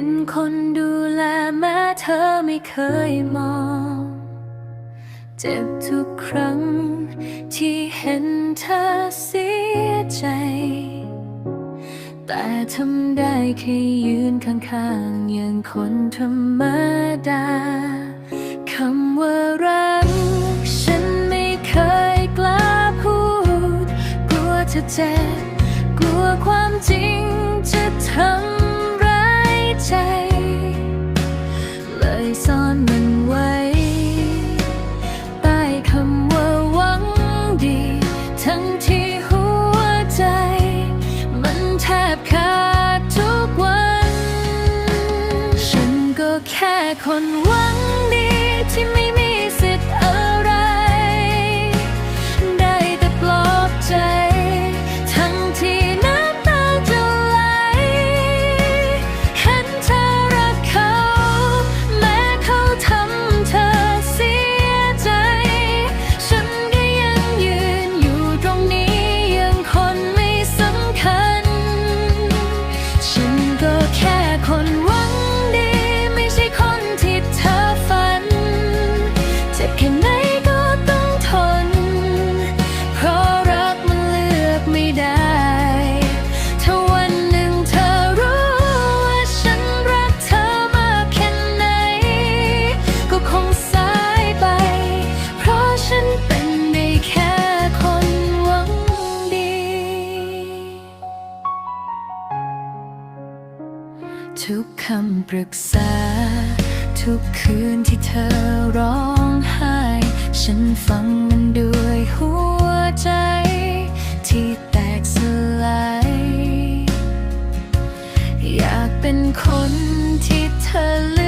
เป็นคนดูแลแม้เธอไม่เคยมอง เจ็บทุกครั้ง ที่เห็นเธอเสียใจ แต่ทำได้แค่ยืนข้างๆอย่างคนธรรมดาคำว่ารักฉันไม่เคยกล้าพูด กลัวจะเจ็บ กลัวความจริง กษา ทุกคืนที่เธอร้องไห้ ฉันฟังมันด้วยหัวใจ ที่แตกสลาย อยากเป็นคนที่เธอเลือก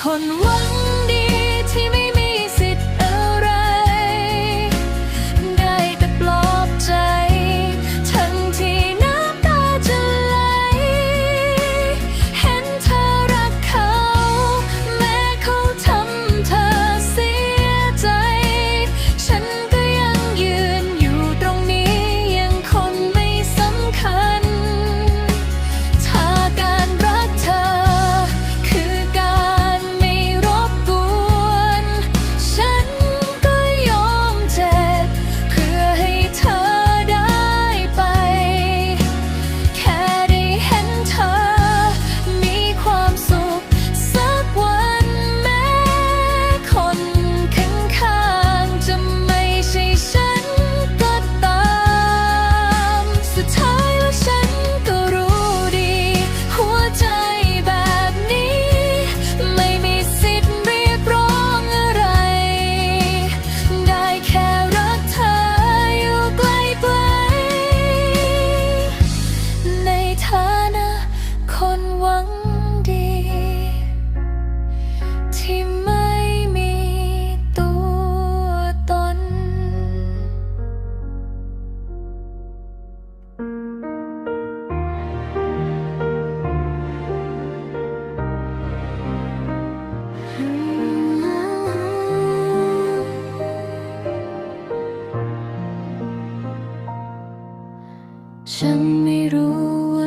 คนว่า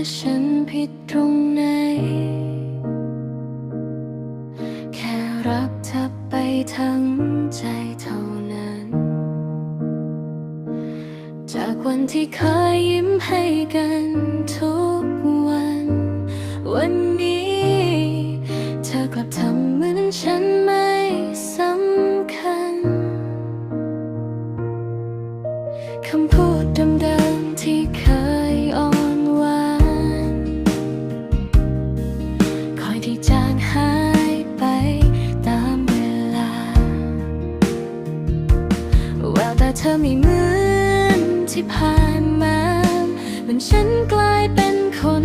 ว่าฉันผิดตรงไหน แค่รักเธอไปทั้งใจเท่านั้น จากวันที่เคยยิ้มให้กันทุกวัน วันนี้ เธอกลับทำเหมือนฉันไม่สำคัญ คำพูดเดิมๆที่เคย ธอไม่เหมือนที่ผ่านมาเหมือนฉันกลายเป็นคน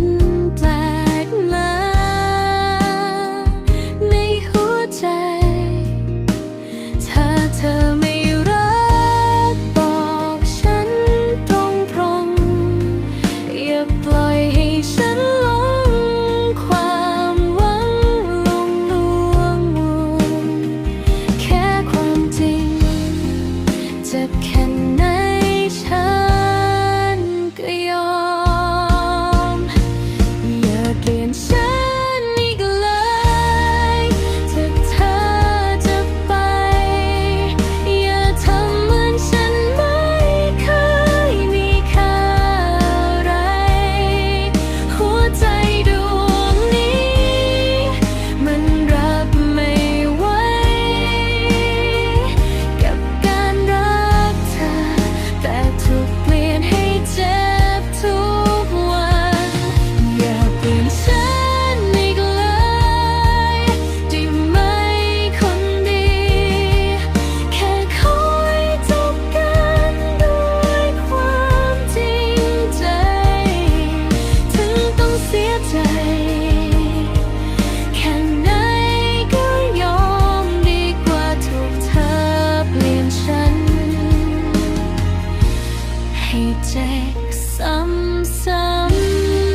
จ็บซ้ำๆ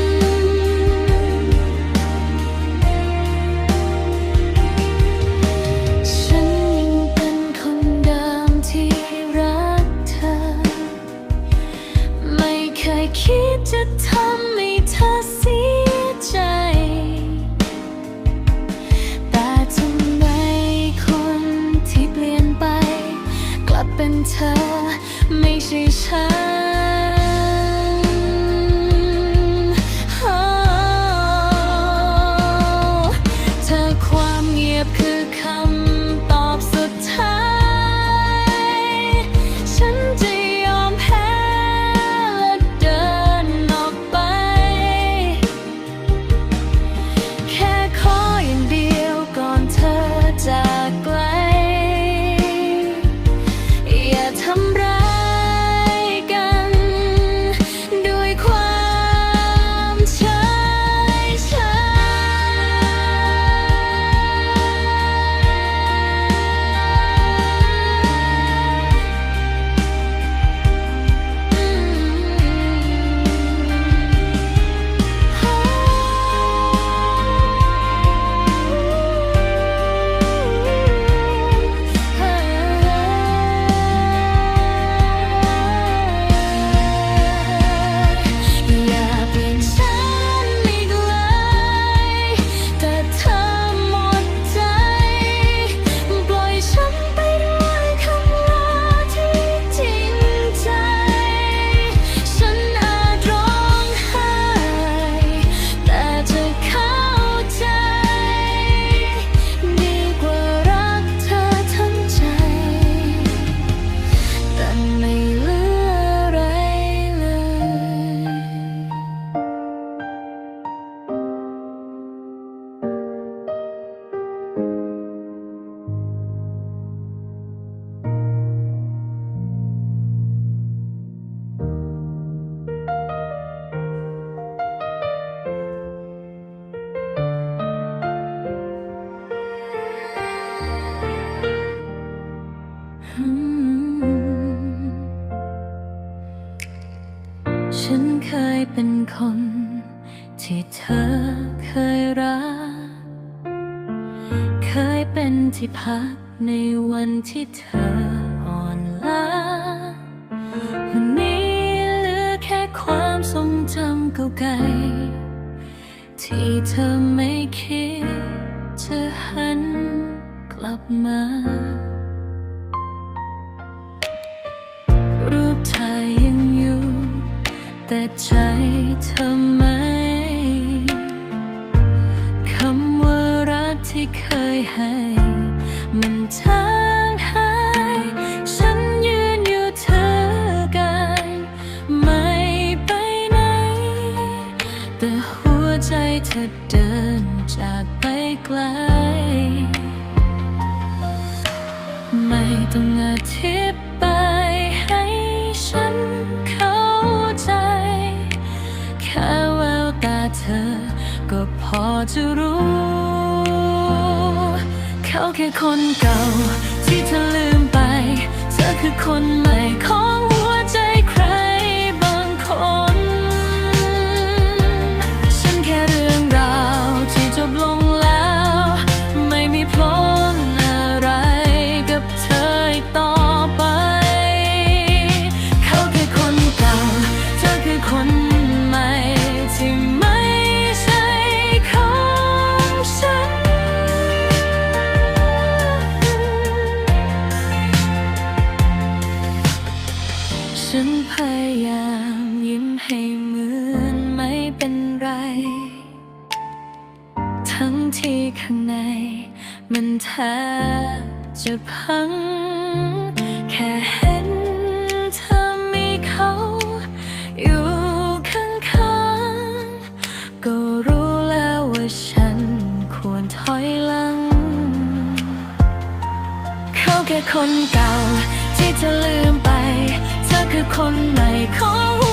คิดจะทำให้เธอเสียใจ แต่ทำไมคนที่เปลี่ยนไป กลับเป็นเธอไม่ใช่ฉัน ยเป็นคน ที่เธอเคยรัก เคยเป็นที่พักในวันที่เธออ่อนล้าวันนี้เหลือแค่ความทรงจำเก่าไกลที่เธอไม่คิดจะหันกลับมา แต่ใจเธไมคำว่ารักที่เคยให้ มันจางหาย ฉันยืนอยู่เธอกัไม่ไปไหน แต่หัวใจเธอเดินจากไปไกล ไม่ต้องอาทิต จะรู้ เขาแค่คนเก่า ที่เธอลืมไป เธอคือคนใหม่ของ ยามยิ้มให้เหมือนไม่เป็นไร ทั้งที่ข้างใน มันแทบจะพัง แค่เห็นเธอมีเขา อยู่ข้างๆ ก็รู้แล้วว่าฉันควรถอยหลัง เขาแค่คนเก่าที่จะลืมไป คือคนใหม่ของ